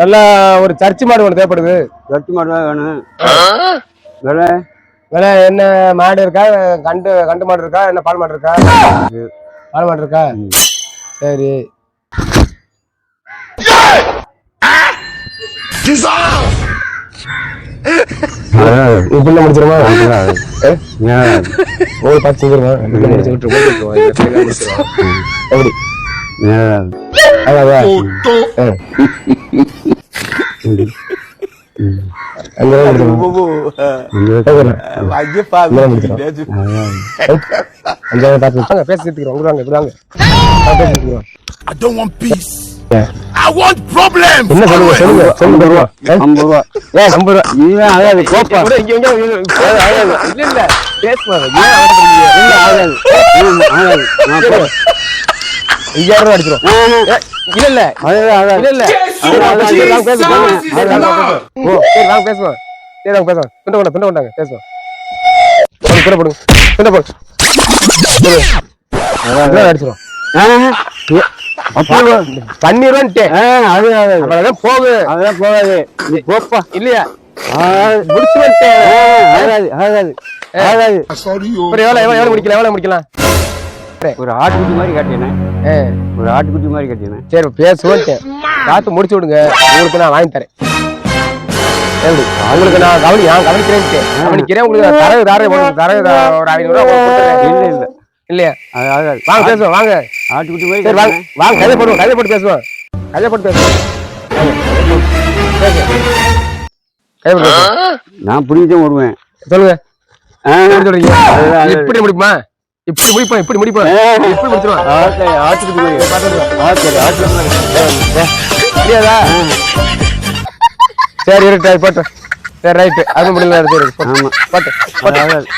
நல்ல ஒரு சர்ச்சு மாடு ஒன்று தேவைப்படுது. ஜட்டி மாடு தான் வேணும். விலை? விலை என்ன? மாடு இருக்கா? கண்டு கண்டு மாடு இருக்கா? என்ன பால் மாடு இருக்கா? பால் மாடு இருக்கா. சரி. இப்படி முடிச்சிருமா? ஒரு பார்த்து செஞ்சிருமா முடிச்சு விட்டுருவோம் விட்டுருவோம். இந்த பிள்ளைங்க முடிச்சிருவோம். எப்படி? I don't want peace. I want problems. என்ன சொல்லுங்க சொல்லுங்க சொல்லுங்க ரூபா ஐம்பது ரூபா ஏன் ஐம்பது ரூபா இதுதான் ஆகாது கோப்பா இங்க இங்க இங்க இல்ல இல்ல பேசுவாங்க ஏன் அவசரப்படுறீங்க? இல்ல ஆகாது ஆகாது நான் போ ஐயாயிரம் ரூபா ஏ, இல்ல இல்ல இல்ல இல்ல. ஓ, சரி வாங்க பேசுவோம் சரி வாங்க பேசுவோம் துண்டை கொண்டா துண்டை கொண்டாங்க பேசுவோம் போடுங்க, துண்டை போடுங்க துண்டை போடு அதான் அடிச்சிரும் ஆ, ஏ, அப்போ பண்ணிடுவேன்ட்டே ஆ, அது ஆகாது அவ்வளவுதான் போகு அதெல்லாம் போகாது நீ போப்பா இல்லையா. முடிச்சு ஆகாது ஆகாது ஆகாது எவ்வளவு எவ்வளவு முடிக்கலாம் எவ்வளவு முடிக்கலாம் ஒரு ஆட்டுக்குட்டி மாதிரி கட்டினேன் ஒரு ஆட்டுக்குட்டி மாதிரி கட்டினேன். சரி பேசுவோம் பார்த்து முடிச்சு விடுங்க. உங்களுக்கு நான் வாங்கி தரேன். எப்படி உங்களுக்கு நான் கவனி நான் கவனிக்கிறேன் கவனிக்கிறேன் உங்களுக்கு தரகு உங்களுக்கு தரகு ஒரு ஐநூறு ரூபா உங்களுக்கு கொடுத்துறேன். இல்ல இல்ல இல்லையா? வாங்க பேசுவோம் வாங்க. ஆட்டுக்குட்டி மாதிரி சரி வாங்க வாங்க கதை போடுவோம் கதை போட்டு பேசுவோம். கதை போட்டு பேசுவோம். கதை போட்டு. நான் புரிஞ்சுதான் வருவேன். சொல்லுங்க. எப்படி அதுதான். இப்படி முடிக்குமா இப்படி முடிப்போம் இப்படி ஆட்டுக்குட்டி மாதிரி ஆட்டு ஆட்டுக்குட்டி மாதிரி முடியாதா சரி இருக்கு போட்டு. சரி ரைட்டு அது முடியல எடுத்து போட்டு போட்டு.